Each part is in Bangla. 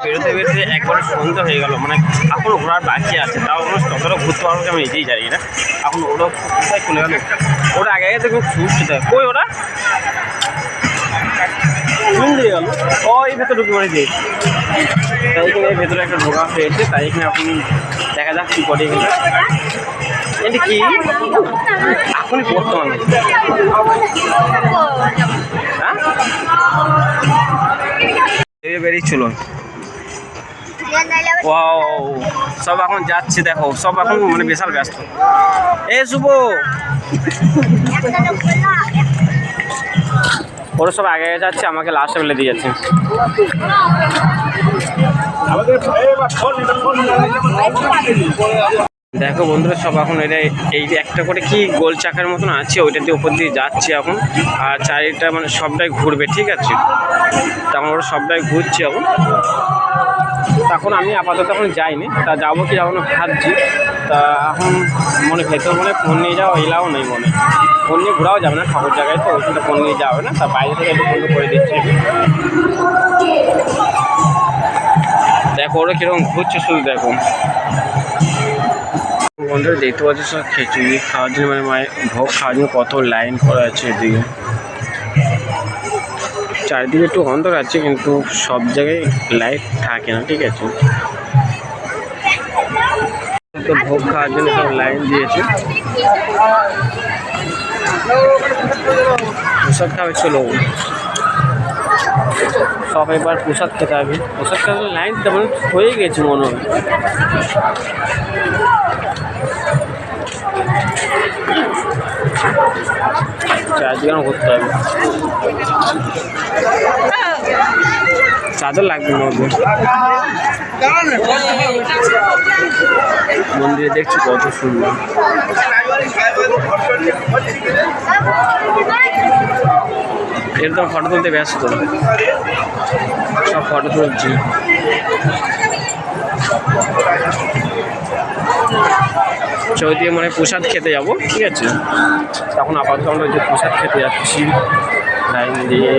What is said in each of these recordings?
বেরোতে বেরোতে একবারে সন্ধ্যা হয়ে গেল। মানে এখন ঘোরার বাকি আছে। তাও আমরা কতটা ঘুরতে পারব আমি নিজেই জানি না। এখন ওরা কোথায় চলে গেল? ওরা আগে আগে দেখো ছুটছে দেখ কই ওরা? দিয়ে এই ভেতরে একটা হয়েছে তাই এখানে আপনি দেখা যাক করে এটা কি? বর্তমানে হ্যাঁ? বেরিয়ে চলুন। ওয়াও সব এখন যাচ্ছে, দেখো। সব এখন মানে বিশাল ব্যস্ত। এ, শুভ। ওরা সব আগে যাচ্ছে, আমাকে লাস্টে ফেলে দিয়ে যাচ্ছে। দেখো বন্ধুরা, সব এখন এটা এই একটা করে কি গোল চাকার মতন আছে, ওইটা দিয়ে উপর দিয়ে যাচ্ছে এখন। আর চারিটা মানে সবটাই ঘুরবে, ঠিক আছে? তখন ওরা সবটাই ঘুরছে এখন। তখন আমি আপাতত এখন যাইনি। তা যাব কি যাব না ভাবছি। তা এখন মনে ভেতর মনে ফোন নিয়ে যাওয়া এলাও নেই মনে। ফোন নিয়ে ঘোরাও যাবে না ঠাকুর জায়গায় তো ওইখানে ফোন নিয়ে হবে না। তা বাইরে থেকে একটু ফোন করে দিচ্ছি। দেখো ওরা কীরকম ঘুরছে শুধু দেখো। বন্ধুরা, দেখতে পাচ্ছি সব খিচুড়ি খাওয়ার জন্য মানে মায়ের ভোগ খাওয়ার জন্য কত লাইন করা আছে এদিকে। চারিদিকে একটু অন্ধকার আছে, কিন্তু সব জায়গায় লাইট থাকে না, ঠিক আছে? তো ভোগ খাওয়ার জন্য সব লাইন দিয়েছে। প্রসাদ খাবে, চলো। সব এবার প্রসাদ খেতে হবে। প্রসাদ খেতে লাইন তেমন হয়ে গেছে মনে হয়। চারদিকে ঘুরতে হবে? চাদর লাগবে ওদের। মন্দিরে দেখছি কত সুন্দর। এরকম ফটো তুলতে ব্যস্ত। সব ফটো তুলছি। চৌদিকে মানে প্রসাদ খেতে যাব, ঠিক আছে? তখন আপাতত আমরা যে প্রসাদ খেতে যাচ্ছি, লাইন দিয়ে।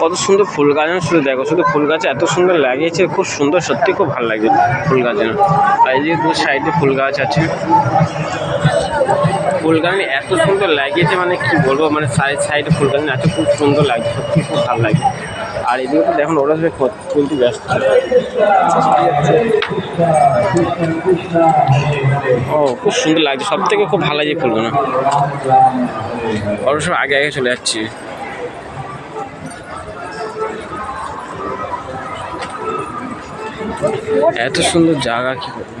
কত সুন্দর ফুল গাছ শুধু দেখো, শুধু ফুল গাছ এত সুন্দর লাগিয়েছে, খুব সুন্দর, সত্যি খুব ভালো লাগছে ফুল গাছ আর এই যে দু সাইডে ফুল গাছ আছে। ফুল গাছ এত সুন্দর লাগিয়েছে মানে কি বলব মানে সাইড সাইডে ফুল গাছ এত খুব সুন্দর লাগছে, সত্যি খুব ভালো লাগে আর এদিকে তো দেখুন, ওরা সবাই তুলতে ব্যস্ত। ও, খুব সুন্দর লাগছে। সব থেকে খুব ভালো লাগছে ফুলগুলো ওরা সব আগে আগে চলে যাচ্ছে। এত সুন্দর জায়গা কি করবে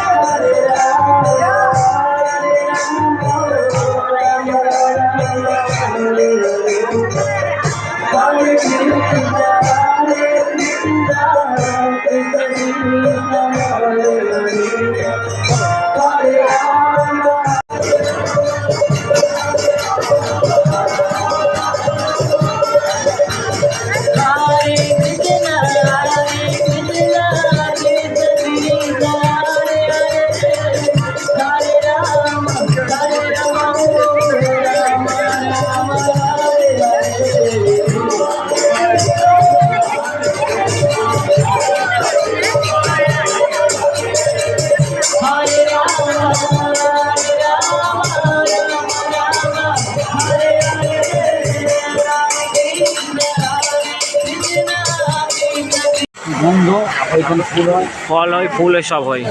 ওইখানে ফুল হয়। ফল হয় ফুল হয় সব হয়।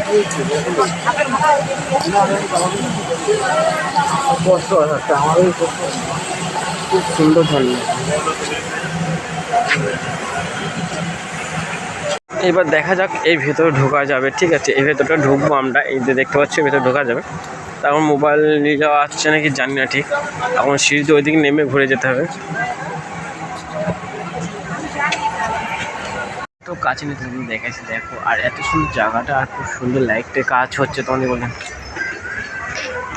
কষ্ট। খুব সুন্দর এবার দেখা যাক এই ভেতরে ঢোকা যাবে ঠিক আছে? এই ভেতরটা ঢুকবো আমরা এই যে দেখতে পাচ্ছি ভেতরে ঢোকা যাবে। তখন মোবাইল নিয়ে যাওয়া আসছে নাকি জানি না ঠিক। এখন সিঁড়িতে ওইদিকে নেমে ঘুরে যেতে হবে। কাছে নিতে তুমি দেখাচ্ছি দেখো, আর এত সুন্দর জায়গাটা, আর খুব সুন্দর লাইটে কাজ হচ্ছে তোমাদের বলেন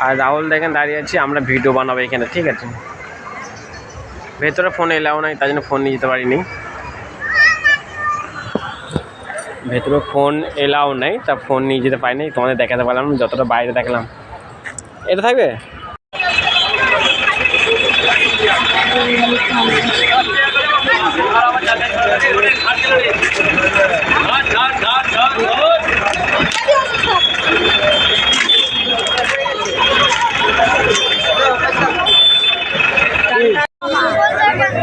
আর রাহুল দেখেন দাঁড়িয়ে আছি, আমরা ভিডিও বানাবো এখানে, ঠিক আছে? ভেতরে ফোন এলাও নাই তাই জন্য ফোন নিয়ে যেতে পারিনি। ভেতরে ফোন এলাও নেই, তা ফোন নিয়ে যেতে পারিনি, তোমাদের দেখাতে পারলাম, যতটা বাইরে দেখলাম। এটা থাকবে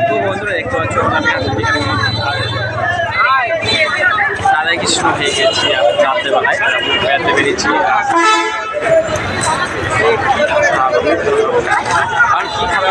তো বন্ধুরা দেখতে পাচ্ছ আমি আজকে এখানে রাধা কৃষ্ণ হয়ে গেছি আর রাত্রেবেলায় বেড়াতে বেরিয়েছি। আর কি খাবে